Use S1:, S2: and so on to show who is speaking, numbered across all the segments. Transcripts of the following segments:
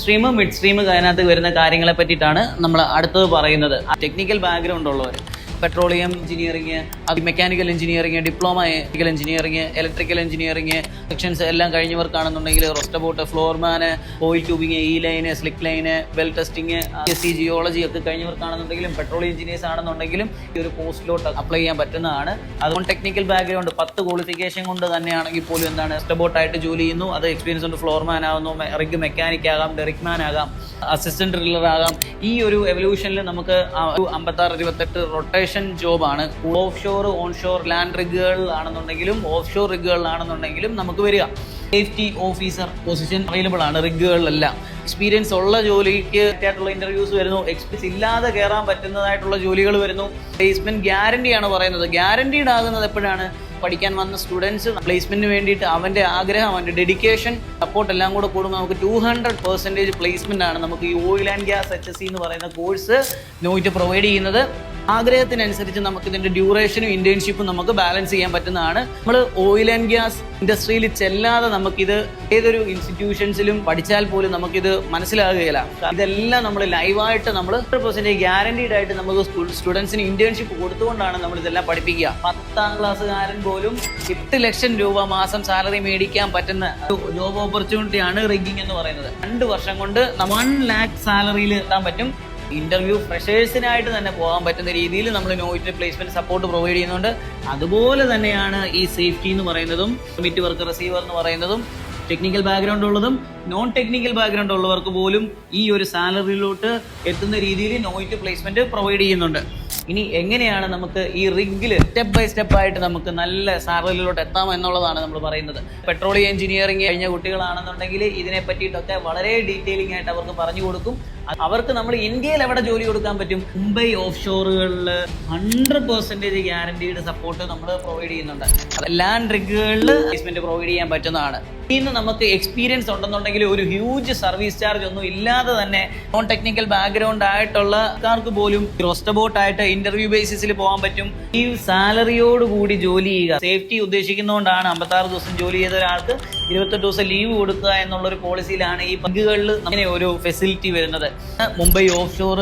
S1: Stream mid stream അതിനകത്ത് വരുന്ന കാര്യങ്ങളെ പറ്റിയിട്ടാണ് നമ്മൾ അടുത്തത് പറയുന്നത്. ടെക്നിക്കൽ ബാക്ക്ഗ്രൗണ്ട് ഉള്ളവർ പെട്രോളിയം എഞ്ചിനീയറിംഗ് അത് mechanical engineering diploma mechanical engineering electrical engineering sections എല്ലാം കഴിഞ്ഞവർക്കാണെന്നുണ്ടെങ്കിൽ roustabout floorman oil tubing E line slick line well testing S C geology ഒക്കെ കഴിഞ്ഞവർക്കാണെന്നുണ്ടെങ്കിലും പെട്രോളിയം എഞ്ചിനീയേഴ്സ് ആണെന്നുണ്ടെങ്കിലും ഈ ഒരു പോസ്റ്റിലോട്ട് അപ്ലൈ ചെയ്യാൻ പറ്റുന്നതാണ്. അതുകൊണ്ട് ടെക്നിക്കൽ ബാക്ക്ഗ്രൗണ്ട് പത്ത് ക്വാളിഫിക്കേഷൻ കൊണ്ട് തന്നെയാണെങ്കിൽ പോലും എന്താണ് റൊസ്റ്റബോട്ടായിട്ട് ജോലി ചെയ്യുന്നു. അത് എക്സ്പീരിയൻസ് ഉണ്ട് ഫ്ലോർമാൻ ആകുന്നു റിഗ് മെക്കാനിക് ആകാം ഡെറിക്മാൻ ആകാം. അസിസ്റ്റന്റ് ഡ്രില്ലർ ആകാം. ഈ ഒരു എവല്യൂഷനിൽ നമുക്ക് അമ്പത്താറ് ഇരുപത്തെട്ട് റൊട്ടേഷൻ ജോബാണ് offshore onshore land റിഗുകൾ ആണെന്നുണ്ടെങ്കിലും ഓഫ് ഷോർ റിഗുകളിലാണെന്നുണ്ടെങ്കിലും നമുക്ക് വരിക. സേഫ്റ്റി ഓഫീസർ പൊസിഷൻ അവൈലബിൾ ആണ് റിഗുകളിലെല്ലാം. എക്സ്പീരിയൻസ് ഉള്ള ജോലിക്ക് ആയിട്ടുള്ള ഇന്റർവ്യൂസ് വരുന്നു എക്സ്പീരിയൻസ് ഇല്ലാതെ കയറാൻ പറ്റുന്നതായിട്ടുള്ള ജോലികൾ വരുന്നു. പ്ലേസ്മെന്റ് ഗ്യാരണ്ടി ആണ് പറയുന്നത്. ഗ്യാരണ്ടീഡ് ആകുന്നത് എപ്പോഴാണ്? പഠിക്കാൻ വന്ന സ്റ്റുഡൻസ് പ്ലേസ്മെന്റിന് വേണ്ടിയിട്ട് അവന്റെ ആഗ്രഹം അവന്റെ ഡെഡിക്കേഷൻ സപ്പോർട്ട് എല്ലാം കൂടെ കൂടുമ്പോൾ നമുക്ക് ടു ഹൺഡ്രഡ് പെർസെന്റേജ് പ്ലേസ്മെന്റ് ആണ് നമുക്ക് ഈ oil and gas H S C എന്ന് പറയുന്ന കോഴ്സ് നോയിറ്റ് പ്രൊവൈഡ് ചെയ്യുന്നത്. ആഗ്രഹത്തിനനുസരിച്ച് നമുക്ക് ഇതിന്റെ ഡ്യൂറേഷനും ഇന്റേൺഷിപ്പും നമുക്ക് ബാലൻസ് ചെയ്യാൻ പറ്റുന്നതാണ്. നമ്മൾ ഓയിൽ ആൻഡ് ഗ്യാസ് ഇൻഡസ്ട്രിയിൽ ചെല്ലാതെ നമുക്കിത് ഏതൊരു ഇൻസ്റ്റിറ്റ്യൂഷൻസിലും പഠിച്ചാൽ പോലും നമുക്കിത് മനസ്സിലാകുകയില്ല. ഇതെല്ലാം നമ്മൾ ലൈവായിട്ട് നമ്മൾ പെർസെന്റേജ് ഗ്യാരണ്ടീഡ് ആയിട്ട് നമുക്ക് സ്കൂൾ സ്റ്റുഡൻസിന് ഇന്റേൺഷിപ്പ് കൊടുത്തുകൊണ്ടാണ് നമ്മൾ ഇതെല്ലാം പഠിപ്പിക്കുക. പത്താം ക്ലാസ്സുകാരൻ പോലും എട്ട് ലക്ഷം രൂപ മാസം സാലറി മേടിക്കാൻ പറ്റുന്ന ജോബ് ഓപ്പർച്യൂണിറ്റി ആണ് റിഗിങ് എന്ന് പറയുന്നത്. രണ്ട് വർഷം കൊണ്ട് വൺ ലാക്ക് സാലറിയിൽ എത്താൻ പറ്റും. ഇന്റർവ്യൂ ഫ്രഷേഴ്സിനായിട്ട് തന്നെ പോകാൻ പറ്റുന്ന രീതിയിൽ നമ്മൾ നോയിറ്റ് പ്ലേസ്മെന്റ് സപ്പോർട്ട് പ്രൊവൈഡ് ചെയ്യുന്നുണ്ട്. അതുപോലെ തന്നെയാണ് ഈ സേഫ്റ്റി എന്ന് പറയുന്നതും കമ്മിറ്റ് വർക്ക് റിസീവർ എന്ന് പറയുന്നതും ടെക്നിക്കൽ ബാക്ക്ഗ്രൗണ്ട് ഉള്ളതും നോൺ ടെക്നിക്കൽ ബാക്ക്ഗ്രൗണ്ട് ഉള്ളവർക്ക് പോലും ഈ ഒരു സാലറിയിലോട്ട് എത്തുന്ന രീതിയിൽ നോയിറ്റ് പ്ലേസ്മെന്റ് പ്രൊവൈഡ് ചെയ്യുന്നുണ്ട്. ഇനി എങ്ങനെയാണ് നമുക്ക് ഈ റിഗിൽ സ്റ്റെപ്പ് ബൈ സ്റ്റെപ്പ് ആയിട്ട് നമുക്ക് നല്ല സാലറിയിലോട്ട് എത്താം എന്നുള്ളതാണ് നമ്മൾ പറയുന്നത്. പെട്രോളിയം എഞ്ചിനീയറിംഗ് കഴിഞ്ഞ കുട്ടികളാണെന്നുണ്ടെങ്കിൽ ഇതിനെ പറ്റിയിട്ടൊക്കെ വളരെ ഡീറ്റെയിലിംഗ് ആയിട്ട് അവർക്ക് പറഞ്ഞു കൊടുക്കും. അവർക്ക് നമ്മൾ ഇന്ത്യയിൽ എവിടെ ജോലി കൊടുക്കാൻ പറ്റും? മുംബൈ ഓഫ് ഷോറുകളിൽ ഹൺഡ്രഡ് പെർസെന്റേജ് ഗ്യാരണ്ടീഡ് സപ്പോർട്ട് നമ്മൾ പ്രൊവൈഡ് ചെയ്യുന്നുണ്ട്. എല്ലാ ലാൻഡ് റിഗുകളിൽ പ്ലേസ്മെന്റ് പ്രൊവൈഡ് ചെയ്യാൻ പറ്റുന്നതാണ്. ഇന്ന് നമുക്ക് എക്സ്പീരിയൻസ് ഉണ്ടെന്നുണ്ടെങ്കിൽ ഒരു ഹ്യൂജ് സർവീസ് ചാർജ് ഒന്നും ഇല്ലാതെ തന്നെ നോൺ ടെക്നിക്കൽ ബാക്ക്ഗ്രൗണ്ട് ആയിട്ടുള്ള ആൾക്കാർക്ക് പോലും റോസ്റ്റബോട്ട് ആയിട്ട് ഇന്റർവ്യൂ ബേസിസിൽ പോകാൻ പറ്റും. ഈ സാലറിയോട് കൂടി ജോലി ചെയ്യുക. സേഫ്റ്റി ഉദ്ദേശിക്കുന്നതുകൊണ്ടാണ് അമ്പത്താറ് ദിവസം ജോലി ചെയ്ത ഒരാൾക്ക് ഇരുപത്തെട്ട് ദിവസം ലീവ് കൊടുക്കുക എന്നുള്ള ഒരു പോളിസിയിലാണ് ഈ പങ്കുകളിൽ അങ്ങനെ ഒരു ഫെസിലിറ്റി വരുന്നത്. മുംബൈ ഓഫ് ഷോർ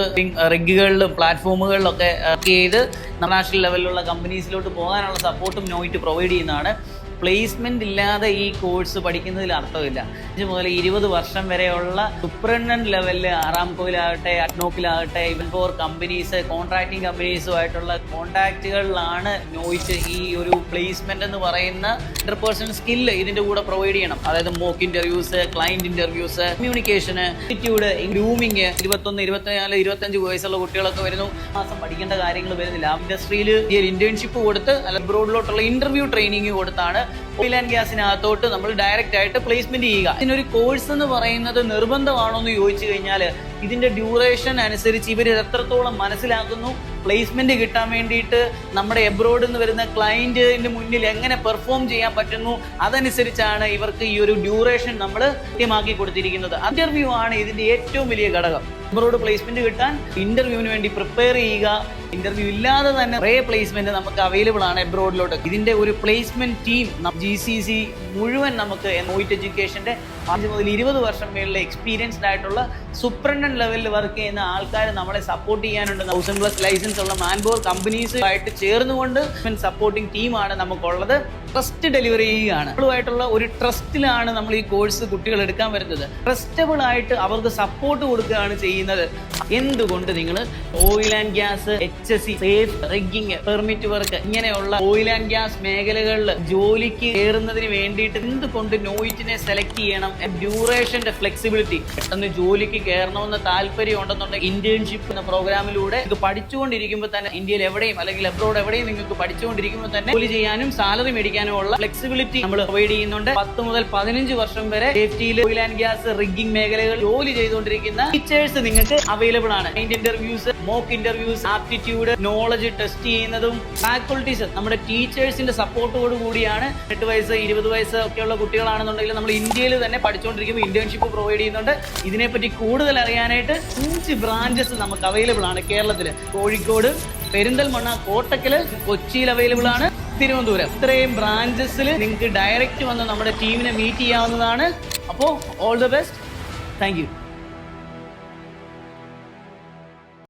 S1: റിഗുകളിലും പ്ലാറ്റ്ഫോമുകളിലൊക്കെ ചെയ്ത് ഇന്റർനാഷണൽ ലെവലിലുള്ള കമ്പനീസിലോട്ട് പോകാനുള്ള സപ്പോർട്ടും നോയിറ്റ് പ്രൊവൈഡ് ചെയ്യുന്നതാണ്. പ്ലേസ്മെന്റ് ഇല്ലാതെ ഈ കോഴ്സ് പഠിക്കുന്നതിൽ അർത്ഥമില്ല. അഞ്ച് മുതൽ ഇരുപത് വർഷം വരെയുള്ള സൂപ്രണ്ടന്റ് ലെവലിൽ ആറാംകോയിലാകട്ടെ അഡ്നോക്കിലാകട്ടെ ഇവൻ ഫോർ കമ്പനീസ് കോൺട്രാക്ടിങ് കമ്പനീസുമായിട്ടുള്ള കോൺട്രാക്റ്റുകളിലാണ് നോയിച്ച് ഈ ഒരു പ്ലേസ്മെന്റ് എന്ന് പറയുന്ന ഹൺഡ്രഡ് സ്കില്ല് ഇതിന്റെ കൂടെ പ്രൊവൈഡ് ചെയ്യണം. അതായത് mock interviews client interviews communication attitude grooming ഇരുപത്തൊന്ന് ഇരുപത്തിനാല് ഇരുപത്തഞ്ച് വയസ്സുള്ള കുട്ടികളൊക്കെ വരുന്നു. മാസം പഠിക്കേണ്ട കാര്യങ്ങൾ വരുന്നില്ല. ഇൻഡസ്ട്രിയിൽ ഇന്റേൺഷിപ്പ് കൊടുത്ത് അല്ല അബ്രോഡിലോട്ടുള്ള ഇന്റർവ്യൂ ട്രെയിനിങ് കൊടുത്താണ് ഓയിൽ ആൻഡ് ഗ്യാസിനകത്തോട്ട് നമ്മൾ ഡയറക്റ്റ് ആയിട്ട് പ്ലേസ്മെന്റ് ചെയ്യുക. ഇതിനൊരു കോഴ്സ് എന്ന് പറയുന്നത് നിർബന്ധമാണോ എന്ന് ചോദിച്ചു കഴിഞ്ഞാൽ ഇതിന്റെ ഡ്യൂറേഷൻ അനുസരിച്ച് ഇവർ എത്രത്തോളം മനസ്സിലാക്കുന്നു? പ്ലേസ്മെന്റ് കിട്ടാൻ വേണ്ടിയിട്ട് നമ്മുടെ എബ്രോഡിൽ നിന്ന് വരുന്ന ക്ലയന്റിന്റെ മുന്നിൽ എങ്ങനെ പെർഫോം ചെയ്യാൻ പറ്റുന്നു? അതനുസരിച്ചാണ് ഇവർക്ക് ഈ ഒരു ഡ്യൂറേഷൻ നമ്മൾ കൃത്യമാക്കി കൊടുത്തിരിക്കുന്നത്. ഇന്റർവ്യൂ ആണ് ഇതിന്റെ ഏറ്റവും വലിയ ഘടകം. എബ്രോഡ് പ്ലേസ്മെന്റ് കിട്ടാൻ ഇന്റർവ്യൂവിന് വേണ്ടി പ്രിപ്പയർ ചെയ്യുക. ഇന്റർവ്യൂ ഇല്ലാതെ തന്നെ കുറേ പ്ലേസ്മെന്റ് നമുക്ക് അവൈലബിൾ ആണ് എബ്രോഡിലോട്ട് ഇതിന്റെ ഒരു placement team G C C മുഴുവൻ നമുക്ക് നോയിറ്റ് എഡ്യൂക്കേഷന്റെ അഞ്ച് മുതൽ ഇരുപത് വർഷം മേളിലെ എക്സ്പീരിയൻസ്ഡ് ആയിട്ടുള്ള സുപ്രണ്ടൻ ലെവലിൽ വർക്ക് ചെയ്യുന്ന ആൾക്കാർ നമ്മളെ സപ്പോർട്ട് ചെയ്യാനുണ്ട്. തൗസൻഡ് പ്ലസ് ലൈസൻസ് ഉള്ള മാൻപോർ കമ്പനീസ് ആയിട്ട് ചേർന്നുകൊണ്ട് സപ്പോർട്ടിംഗ് ടീമാണ് നമുക്കുള്ളത്. ട്രസ്റ്റ് ഡെലിവറി ചെയ്യുകയാണ്. ആയിട്ടുള്ള ഒരു ട്രസ്റ്റിലാണ് നമ്മൾ ഈ കോഴ്സ് കുട്ടികൾ എടുക്കാൻ വരുന്നത്. ട്രസ്റ്റബിൾ ആയിട്ട് അവർക്ക് സപ്പോർട്ട് കൊടുക്കുകയാണ് ചെയ്യുന്നത്. എന്തുകൊണ്ട് നിങ്ങൾ oil and gas H S C safe rigging permit work ഇങ്ങനെയുള്ള ഓയിൽ ആൻഡ് ഗ്യാസ് മേഖലകളിൽ ജോലിക്ക് കയറുന്നതിന് വേണ്ടിയിട്ട് എന്തുകൊണ്ട് നോയിറ്റിനെ സെലക്ട് ചെയ്യണം? ഡ്യൂറേഷന്റെ ഫ്ലെക്സിബിലിറ്റി പെട്ടെന്ന് ജോലിക്ക് കയറണമെന്ന് താല്പര്യം ഉണ്ടെന്നുണ്ടെങ്കിൽ ഇന്റേൺഷിപ്പ് എന്ന പ്രോഗ്രാമിലൂടെ ഇത് പഠിച്ചുകൊണ്ടിരിക്കുമ്പോൾ തന്നെ ഇന്ത്യയിൽ എവിടെയും അല്ലെങ്കിൽ അബ്രോഡ് എവിടെയും നിങ്ങൾക്ക് പഠിച്ചുകൊണ്ടിരിക്കുമ്പോൾ തന്നെ ജോലി ചെയ്യാനും സാലറി മേടിക്കാനും ഉള്ള ഫ്ലെക്സിബിലിറ്റി നമ്മൾ പ്രൊവൈഡ് ചെയ്യുന്നുണ്ട്. പത്ത് മുതൽ പതിനഞ്ച് വർഷം വരെ സേഫ്റ്റിയിൽ ഓയിൽ ആൻഡ് ഗ്യാസ് റിഗിംഗ് മേഖലകൾ ജോലി ചെയ്തുകൊണ്ടിരിക്കുന്ന ടീച്ചേഴ്സ് നിങ്ങൾക്ക് അവൈലബിൾ ആണ്. Interviews mock interviews aptitude knowledge test ചെയ്യുന്നതും ഫാക്കൾട്ടീസ് നമ്മുടെ ടീച്ചേഴ്സിന്റെ സപ്പോർട്ടോട് കൂടിയാണ്. എട്ട് വയസ്സ് ഇരുപത് വയസ്സ് ഒക്കെയുള്ള കുട്ടികളാണെന്നുണ്ടെങ്കിൽ നമ്മൾ ഇന്ത്യയിൽ തന്നെ പഠിച്ചുകൊണ്ടിരിക്കുമ്പോൾ ഇന്റേൺഷിപ്പ് പ്രൊവൈഡ് ചെയ്യുന്നുണ്ട്. ഇതിനെപ്പറ്റി കൂടുതൽ അറിയാനായിട്ട് അഞ്ച് ബ്രാഞ്ചസ് നമുക്ക് അവൈലബിൾ ആണ് കേരളത്തിൽ കോഴിക്കോട് പെരിന്തൽമണ്ണ കോട്ടക്കൽ കൊച്ചിയിൽ അവൈലബിൾ ആണ്. തിരുവനന്തപുരം. ഇത്രയും ബ്രാഞ്ചസിൽ നിങ്ങൾക്ക് ഡയറക്റ്റ് വന്ന് നമ്മുടെ ടീമിനെ മീറ്റ് ചെയ്യാവുന്നതാണ്. അപ്പോൾ ഓൾ ദ ബെസ്റ്റ് താങ്ക്